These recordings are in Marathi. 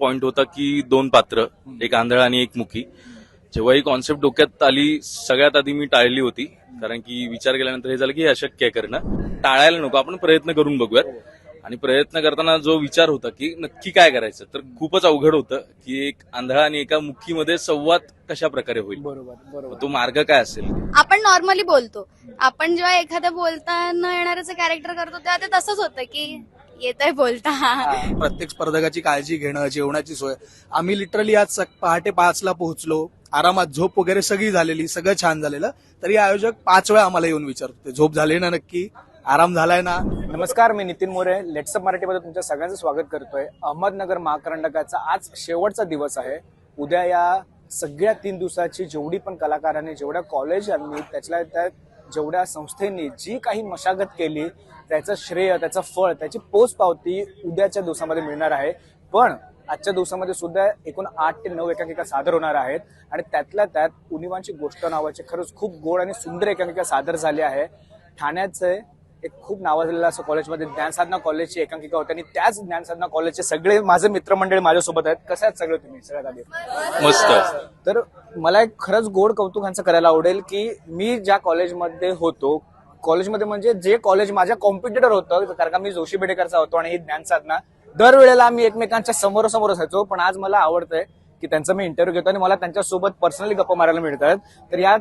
पॉइंट होता की दोन पात्र एक आंधळा आणि एक मुखी. जेव्हा ही कॉन्सेप्ट डोक्यात आली सगळ्यात आधी मी टाळली होती. कारण की विचार केल्यानंतर हे झालं की हे अशक्य आहे करणं. टाळायला नको आपण प्रयत्न करून बघूयात. आणि प्रयत्न करताना जो विचार होता की नक्की काय करायचं तर खूपच अवघड होतं की एक आंधळा आणि एका मुखीमध्ये संवाद कशा प्रकारे होईल. बरोबर बरोबर. तो मार्ग काय असेल? आपण नॉर्मली बोलतो. आपण जेव्हा एखाद्या बोलता न येणाऱ्याचं कॅरेक्टर करतो तेव्हा ते तसंच होतं की येतंय बोलता. प्रत्येक स्पर्धकाची काळजी घेणं जेवणाची सोय. आम्ही लिटरली आज सक- पहाटे पाचला पोहोचलो. आरामात झोप वगैरे सगळी झालेली सगळं छान झालेलं. तरी आयोजक पाच वेळा आम्हाला येऊन विचारत होते झोप झाली ना नक्की? आराम झालाय ना? नमस्कार मी नितीन मोरे. लेट्सअप मराठीमध्ये तुमच्या सगळ्यांचं स्वागत करतोय. अहमदनगर महाकरंडकाचा आज शेवटचा दिवस आहे. उद्या या सगळ्या तीन दिवसाची जेवढी पण कलाकारांनी जेवढ्या कॉलेजांनी त्यातल्या त्या जेवढ्या संस्थेनी जी काही मशागत केली त्याचं श्रेय त्याचं फळ त्याची पोच पावती उद्याच्या दिवसामध्ये मिळणार आहे. पण आजच्या दिवसामध्ये सुद्धा एकूण आठ ते नऊ एकांकिका सादर होणार आहेत. आणि त्यातल्या त्यात उनिवांची गोष्ट नावाची खरंच खूप गोड आणि सुंदर एकांकिका सादर झाली आहे. ठाण्याचे एक खूप नावाजलेलं असं कॉलेजमध्ये ज्ञानसाधना कॉलेजची एकांकिका होती. आणि त्याच ज्ञानसाधना कॉलेजचे सगळे माझे मित्रमंडळी माझ्यासोबत आहेत. कसे आहेत सगळे तुम्ही? सगळ्यात आधी. मस्त. तर मला एक खरंच गोड कौतुक यांचं करायला आवडेल की मी ज्या कॉलेजमध्ये होतो कॉलेजमध्ये म्हणजे जे कॉलेज माझ्या कॉम्पिटिटर होतं कारण का मी जोशी बेडेकरचा होतो आणि ही ज्ञान साधना दरवेळेला आम्ही एकमेकांच्या समोरासमोर असायचो पण आज मला आवडतंय की त्यांचा मी इंटरव्ह्यू घेतो आणि मला त्यांच्यासोबत पर्सनली गप्पा मारायला मिळतात. तर या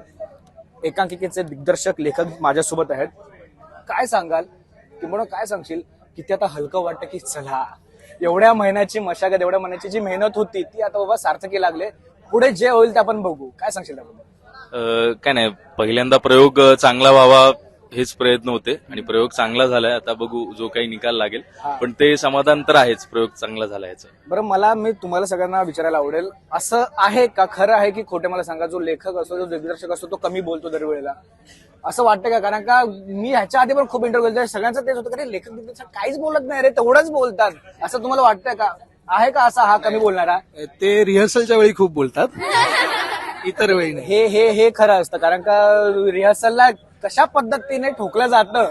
एकांकिकेचे दिग्दर्शक लेखक माझ्यासोबत आहेत. काय सांगाल? की म्हणून काय सांगशील? की ते आता हलकं वाटतं की चला एवढ्या महिन्याची मशागत एवढ्या महिन्याची जी मेहनत होती ती आता बाबा सार्थकी लागले. पुढे जे होईल ते आपण बघू. काय सांगशील काय नाही पहिल्यांदा प्रयोग चांगला व्हावा हेच प्रयत्न होते आणि प्रयोग चांगला झालाय. आता बघू जो काही निकाल लागेल. पण ते समाधान तर आहेच प्रयोग चांगला झाला याचा. बरं मला मी तुम्हाला सगळ्यांना विचारायला आवडेल असं आहे का खरं आहे की खोटे? मला सांगा जो लेखक असतो जो दिग्दर्शक असतो तो कमी बोलतो दरवेळेला. असं वाटतं का? कारण का मी ह्याच्या आधी पण खूप इंटरव्ह्यू सगळ्यांचं तेच होतं लेखक दिग्दर्शक काहीच बोलत नाही रे तेवढंच बोलतात. असं तुम्हाला वाटतंय का? आहे का असा हा कमी बोलणारा? ते रिहर्सलच्या वेळी खूप बोलतात. इतर वेळी नाही. हे हे हे खरं असतं कारण का रिहर्सलला कशा पद्धतीने ठोकलं जातं?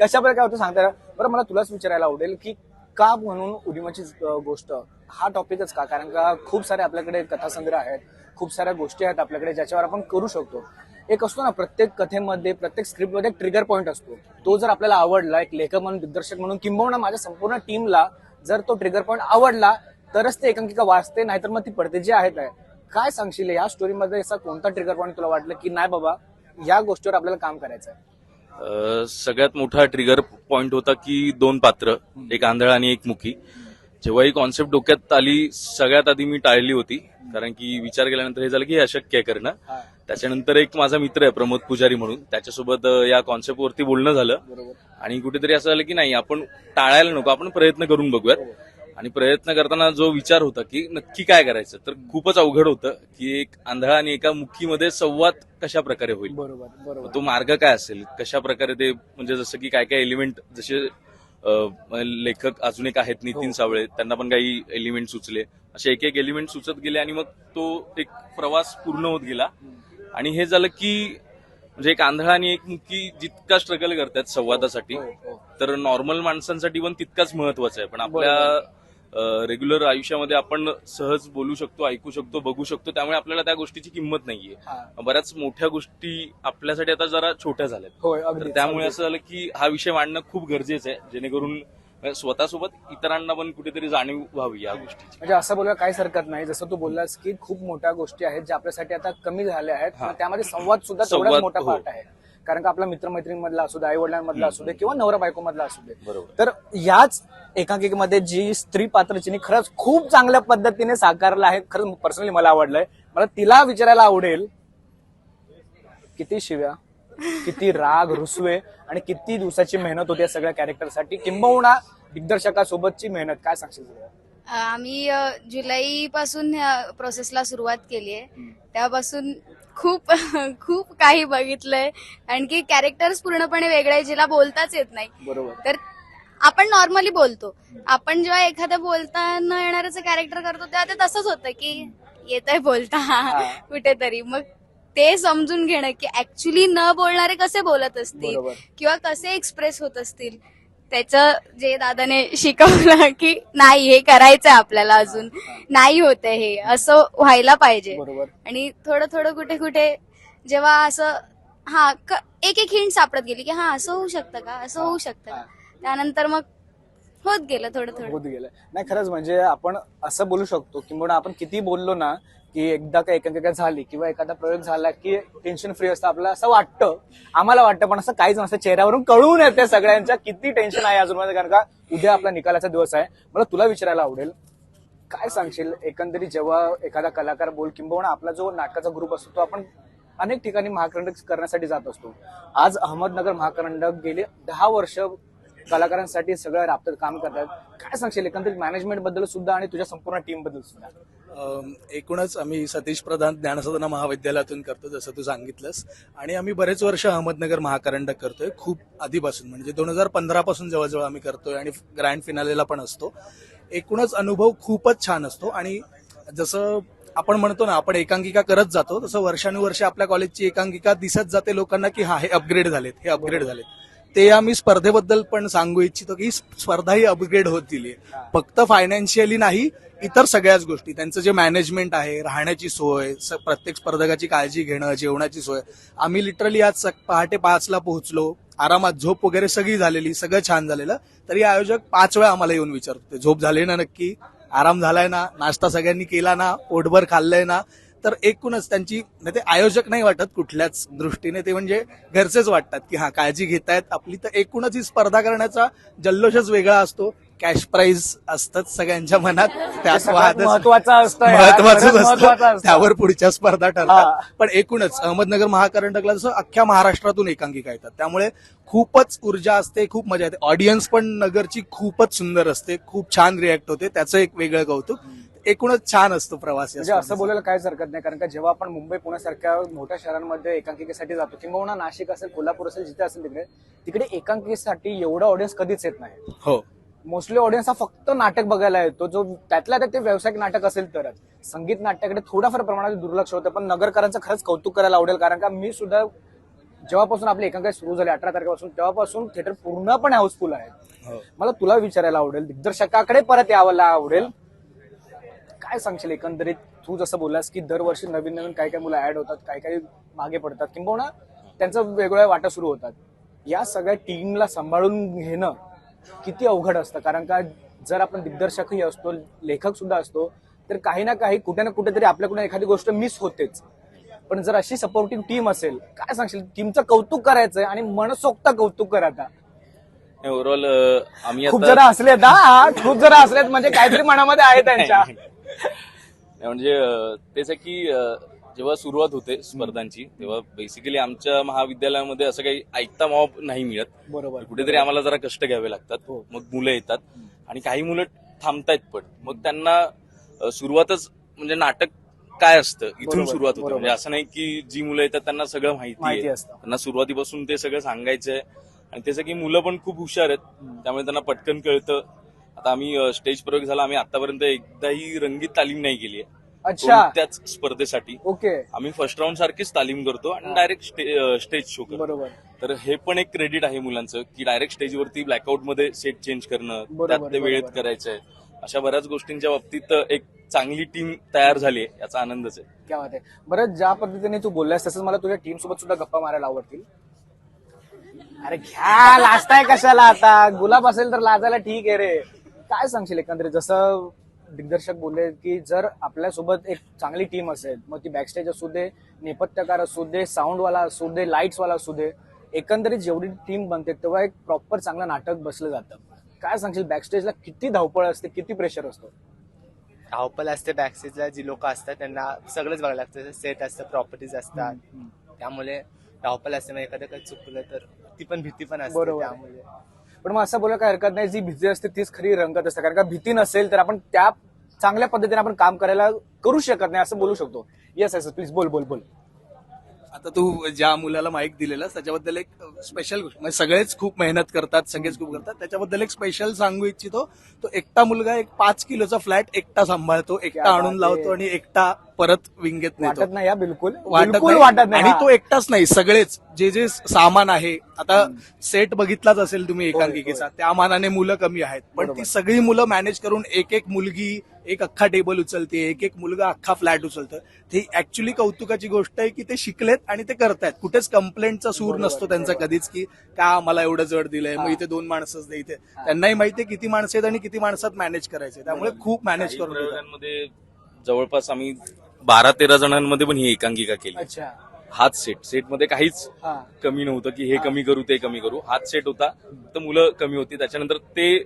कशा प्रकारे होतं सांगता बरं मला तुलाच विचारायला आवडेल की का म्हणून उदिमाची गोष्ट हा टॉपिकच का? कारण का खूप सारे आपल्याकडे कथासंग्रह आहेत खूप साऱ्या गोष्टी आहेत आपल्याकडे ज्याच्यावर आपण करू शकतो. एक असतो ना प्रत्येक कथेमध्ये प्रत्येक स्क्रिप्टमध्ये एक ट्रिगर पॉईंट असतो. तो जर आपल्याला आवडला एक लेखक म्हणून दिग्दर्शक म्हणून किंबहुना माझ्या संपूर्ण टीमला जर तो ट्रिगर पॉईंट आवडला तरच ते एकांकिका वाचते नाहीतर मग ती पडते जे आहेत. काय सांगशील या स्टोरीमध्ये असा कोणता ट्रिगर पॉईंट तुला वाटलं की नाही बाबा या गोष्टीवर आपल्याला काम करायचं आहे अं, सगळ्यात मोठा ट्रिगर पॉइंट होता की दोन पात्र एक आंधळा आणि एक मुखी. जेव्हा ही कॉन्सेप्ट डोक्यात आली सगळ्यात आधी मी टाळली होती कारण की विचार केल्यानंतर हे झालं की हे अशक्य आहे करणं. त्याच्यानंतर एक माझा मित्र आहे प्रमोद पुजारी म्हणून. त्याच्यासोबत अं, या कॉन्सेप्ट वरती बोलणं झालं. आणि कुठेतरी असं झालं की नाही आपण टाळायला नको आपण प्रयत्न करून बघूयात. आणि प्रयत्न करताना जो विचार होता की नक्की काय करायचं तर खूपच अवघड होतं की एक आंधळा आणि एका मुखीमध्ये संवाद कशा प्रकारे होईल? बरोबर बरोबर. तो मार्ग काय असेल? कशा प्रकारे ते म्हणजे जसं की काय काय एलिमेंट जसे अं, लेखक अजून एक आहेत नितीन सावळे त्यांना पण काही एलिमेंट सुचले. असे एक एक एलिमेंट सुचत गेले आणि मग तो एक प्रवास पूर्ण होत गेला. आणि हे झालं की म्हणजे एक आंधळा आणि एक मुखी जितका स्ट्रगल करतात संवादासाठी तर नॉर्मल माणसांसाठी पण तितकाच महत्वाचं आहे. पण आपल्या रेग्युलर आयुष्यामध्ये आपण सहज बोलू शकतो ऐकू शकतो बघू शकतो. त्यामुळे आपल्याला त्या गोष्टीची किंमत नाहीये. बऱ्याच मोठ्या गोष्टी आपल्यासाठी आता जरा छोट्या झाल्यात. होय तर त्यामुळे असं झालं की हा विषय मांडणं खूप गरजेचं आहे जेणेकरून स्वतःसोबत इतरांना पण कुठेतरी जाणीव व्हावी या गोष्टीची. म्हणजे असं बोलायला काहीच हरकत नाही. जसं तू बोललास की खूप मोठ्या गोष्टी आहेत ज्या आपल्यासाठी आता कमी झाल्या आहेत. त्यामध्ये संवाद सुद्धा तेवढाच मोठा हो. पार्ट आहे. कारण का आपला मित्रमैत्रिणीमधला असू दे आई वडिलांमधला असू दे किंवा नवरा बायको मधला असू दे. बरोबर. तर याच एकांकिकेमध्ये जी स्त्री पात्र जिने खरंच खूप चांगल्या पद्धतीने साकारलं आहे खरंच पर्सनली मला आवडलंय. मला तिला विचारायला आवडेल किती शिव्या किती राग रुसवे आणि किती दिवसाची मेहनत होती या सगळ्या कॅरेक्टरसाठी किंबहुना दिग्दर्शकासोबतची मेहनत. काय सांगशील? तुला? आम्ही जुलै पासून प्रोसेसला सुरुवात केली आहे. त्यापासून खूप खूप काही बघितलंय. आणखी कॅरेक्टर्स पूर्णपणे वेगळे आहे, जिला बोलताच येत नाही. बरोबर. तर आपण नॉर्मली बोलतो. आपण जेव्हा एखाद्या बोलता न येणाऱ्याचं कॅरेक्टर करतो तेव्हा ते तसंच होतं की येतंय बोलता कुठेतरी. मग ते समजून घेणं की ऍक्च्युली न बोलणारे कसे बोलत असतील किंवा कसे एक्सप्रेस होत असतील. त्याचं जे दादाने शिकवलं की नाही हे करायचंय आपल्याला अजून. नाही होतंय हे. असं व्हायला पाहिजे. बरोबर. आणि थोडं थोडं कुठे कुठे जेव्हा असं हा क- एक एक हिंट सापडत गेली की हा असं होऊ शकतं का? असं होऊ शकतं का? त्यानंतर मग होत गेलं थोडं थोडं. होत गेलं. नाही खरंच म्हणजे आपण असं बोलू शकतो किंवा आपण किती बोललो ना की एकदा का एकांकिका झाली किंवा एखादा प्रयोग झाला की टेन्शन फ्री असतं आपल्याला असं वाटतं. आम्हाला वाटतं पण असं काहीच नसतं. चेहऱ्यावरून कळून येते सगळ्यांच्या किती टेन्शन आहे अजून कारण का उद्या आपला निकालाचा दिवस आहे. मला तुला विचारायला आवडेल काय सांगशील? एकंदरीत जेव्हा एखादा कलाकार बोल किंबहुना आपला जो नाटकाचा ग्रुप असतो तो आपण अनेक ठिकाणी महाकरंडक करण्यासाठी जात असतो. आज अहमदनगर महाकरंडक गेले दहा वर्ष कलाकारांसाठी सगळं राबतात काम करतात. काय सांगशील? एकंदरीत मॅनेजमेंटबद्दल सुद्धा आणि तुझ्या संपूर्ण टीमबद्दल सुद्धा. एकूणच आम्ही सतीश प्रधान ज्ञानसाधना महाविद्यालयातून करतो जसं तू सांगितलंस. आणि आम्ही बरेच वर्ष अहमदनगर महाकरंडक करतोय खूप आधीपासून. म्हणजे दोन हजार पंधरापासून जवळजवळ आम्ही करतोय आणि ग्रँड फिनालेला पण असतो. एकूणच अनुभव खूपच छान असतो आणि जसं आपण म्हणतो ना आपण एकांकिका करत जातो तसं वर्षानुवर्ष आपल्या कॉलेजची एकांकिका दिसत जाते लोकांना की हा हे अपग्रेड झालेत हे अपग्रेड झालेत. ते आम्ही स्पर्धेबद्दल पण सांगू इच्छितो की स्पर्धा ही अपग्रेड होत गेली फक्त फायनान्शियली नाही इतर सगळ्याच गोष्टी. त्यांचं जे मॅनेजमेंट आहे राहण्याची सोय प्रत्येक स्पर्धकाची काळजी घेणं जेवणाची सोय. आम्ही लिटरली आज पहाटे पाचला पोहोचलो. आरामात झोप वगैरे सगळी झालेली सगळं छान झालेलं. तरी आयोजक पाच वेळा आम्हाला येऊन विचारतो झोप झाली ना नक्की? आराम झालाय ना? नाश्ता सगळ्यांनी केला ना? पोटभर खाल्लंय ना? तर एकूणच त्यांची ते आयोजक नाही वाटत कुठल्याच दृष्टीने. ते म्हणजे घरचेच वाटतात की हा काळजी घेतायत. आपली तर एकूणच ही स्पर्धा करण्याचा जल्लोषच वेगळा असतो. कॅश प्राइज असतात सगळ्यांच्या मनात. वादच- महत्त्वाचं असतं. असतं. त्यावर पुढच्या स्पर्धा. ठरतात. पण एकूणच अहमदनगर महाकरंडकला जसं अख्ख्या महाराष्ट्रातून एकांकिका येतात. त्यामुळे खूपच ऊर्जा असते खूप मजा येते. ऑडियन्स पण नगरची खूपच सुंदर असते खूप छान रिॲक्ट होते. त्याचं एक वेगळं कौतुक. एकूणच छान असतो प्रवास म्हणजे असं. बोलायला काहीच हरकत नाही कारण का जेव्हा आपण मुंबई पुण्यासारख्या मोठ्या शहरांमध्ये एकांकिकेसाठी जातो किंवा नाशिक असेल कोल्हापूर असेल जिथे असेल तिकडे तिकडे एकांकिकेसाठी एवढा ऑडियन्स कधीच येत नाही. हो. मोस्टली ऑडियन्स हा फक्त नाटक बघायला येतो जो त्यातल्या त्यात ते व्यावसायिक नाटक असेल तरच. संगीत नाट्याकडे थोडाफार प्रमाणात दुर्लक्ष होतं पण नगरकरांचं खरंच कौतुक करायला आवडेल कारण का मी सुद्धा जेव्हापासून आपली एकांकिका सुरू झाली अठरा तारखेपासून तेव्हापासून थिएटर पूर्णपणे हाऊसफुल आहे. हो. मला तुला विचारायला आवडेल दिग्दर्शकाकडे परत यावं आवडेल काय सांगशील एकंदरीत? तू जसं बोललास की दरवर्षी नवीन नवीन काय काय मुलं ऍड होतात काय काय मागे पडतात किंबहुना त्यांचं वेगवेगळ्या वाटा सुरू होतात. या सगळ्या टीमला सांभाळून घेणं किती अवघड असतं? कारण का जर आपण दिग्दर्शकही असतो लेखक सुद्धा असतो तर काही ना काही कुठे ना कुठेतरी आपल्याकडून एखादी गोष्ट मिस होतेच. पण जर अशी सपोर्टिव्ह टीम असेल काय सांगशील? टीमचं कौतुक करायचंय आणि मनसोक्त कौतुक करायचं ओव्हरऑल आम्ही खूप जरा असलेत हा खूप जरा असलेत म्हणजे काहीतरी मनामध्ये आहे त्यांच्या. म्हणजे तेच आहे की जेव्हा सुरुवात होते स्पर्धांची तेव्हा बेसिकली आमच्या महाविद्यालयामध्ये असं काही ऐकता मॉब नाही मिळत. बरोबर. कुठेतरी आम्हाला जरा कष्ट घ्यावे लागतात. हो. मग मुलं येतात आणि काही मुलं थांबतायत पण. मग त्यांना सुरुवातच म्हणजे नाटक काय असतं? इथून सुरुवात होते. म्हणजे असं नाही की जी मुलं येतात त्यांना सगळं माहिती आहे. त्यांना सुरुवातीपासून ते सगळं सांगायचंय. आणि त्याचं की मुलं पण खूप हुशार आहेत. त्यामुळे त्यांना पटकन कळतं. आता आम्ही स्टेज प्रयोग झाला आम्ही आतापर्यंत एकदाही रंगीत तालीम नाही केली आहे. अच्छा. त्याच स्पर्धेसाठी. ओके. आम्ही फर्स्ट राऊंड सारखीच तालीम करतो आणि डायरेक्ट स्टेज शो करतो. बरोबर. तर हे पण एक क्रेडिट आहे मुलांचं की डायरेक्ट स्टेजवरती ब्लॅकआउटमध्ये सेट चेंज करणं त्यात ते वेळेत बरोबर. करायचंय. अशा बऱ्याच गोष्टींच्या बाबतीत एक चांगली टीम तयार झाली आहे याचा आनंदच आहे. क्या बात आहे. बरं ज्या पद्धतीने तू बोललास तसंच मला तुझ्या टीम सोबत सुद्धा गप्पा मारायला आवडतील. अरे घ्या लाजताय कशाला आता? गुलाब असेल तर लाजायला ठीक आहे रे. काय सांगशील एकंदरीत? जसं दिग्दर्शक बोलले की जर आपल्यासोबत एक चांगली टीम असेल मग ती बॅकस्टेज असू दे नेपथ्यकार असू दे साऊंडवाला असू दे लाईट्स वाला असू दे एकंदरीत जेवढी टीम बनते तेव्हा एक प्रॉपर चांगलं नाटक बसलं जातं. काय सांगशील? बॅकस्टेजला किती धावपळ असते किती प्रेशर असतो? धावपल असते बॅकस्टेजला जी लोक असतात त्यांना सगळंच बघायला लागतं सेट असतं प्रॉपर्टीज असतात. त्यामुळे धावपल असते म्हणजे एखादं काही चुकलं तर ती पण भीती पण असते बरोबर. त्यामुळे. पण मग असं बोलायला काय हरकत नाही. जी भीती असते तीच खरी रंगत असते. कारण का भीती नसेल तर आपण त्या चांगल्या पद्धतीने आपण काम करायला करू शकत नाही असं बोलू शकतो. येस येस प्लीज बोल बोल बोल. आता तू ज्या मुलाला माईक दिलेला त्याच्याबद्दल एक स्पेशल गोष्ट. म्हणजे सगळेच खूप मेहनत करतात सगळेच खूप करतात. त्याच्याबद्दल एक स्पेशल सांगू इच्छितो. तो एकटा मुलगा एक पाच किलोचा फ्लॅट एकटा सांभाळतो. एकटा आणून लावतो. आणि एकटा परत विंगेत नेतो. नाही या बिलकुल. वाटत. वाटत नाही. आणि. तो एकटाच नाही सगळेच. जे जे सामान आहे आता सेट बघितलाच असेल तुम्ही एकांकिकेचा. त्या मानाने मुलं कमी आहेत. पण. ती सगळी मुलं मॅनेज करून एक एक मुलगी एक अख्खा टेबल उचलते एक एक मुलगा अख्खा फ्लॅट उचलतं. ते ऍक्च्युली कौतुकाची गोष्ट आहे की ते शिकलेत आणि ते करतायत. कुठेच कंप्लेंटचा सूर नसतो त्यांचा कधीच की का मला एवढं जड दिलंय? मग इथे दोन माणसंच दे इथे. त्यांनाही माहितीये किती माणसं आहेत आणि किती माणसात मॅनेज करायचे त्यामुळे खूप मॅनेज करून जवळपास आम्ही बारा तेरा जणांमध्ये पण ही एकांकिका केली. अच्छा. हाच सेट सेटमध्ये काहीच हा. कमी नव्हतं की हे कमी करू ते कमी करू. हाच सेट होता. तर मुलं कमी होती. त्याच्यानंतर ते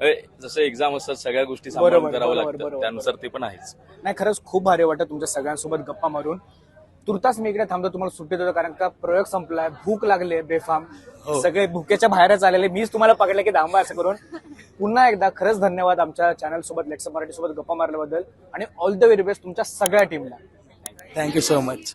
जसं एक्झाम असतात सगळ्या गोष्टी सांभाळून करावं लागतं. त्यानुसार ते पण आहेच. नाही खरंच खूप भारी वाटत तुमच्या सगळ्यांसोबत गप्पा मारून. तुर्तास मी इकडे थांबतो तुम्हाला सुट्टी देतो कारण का प्रयोग संपलाय भूक लागले बेफाम. हो. सगळे भुकेच्या बाहेरच आलेले मीच तुम्हाला पकडलं की थांबा असं करून. पुन्हा एकदा खरंच धन्यवाद आमच्या चॅनल सोबत लेक्स मराठी सोबत गप्पा मारल्याबद्दल. आणि ऑल द व्हेरी बेस्ट तुमच्या सगळ्या टीमला थँक्यू सो मच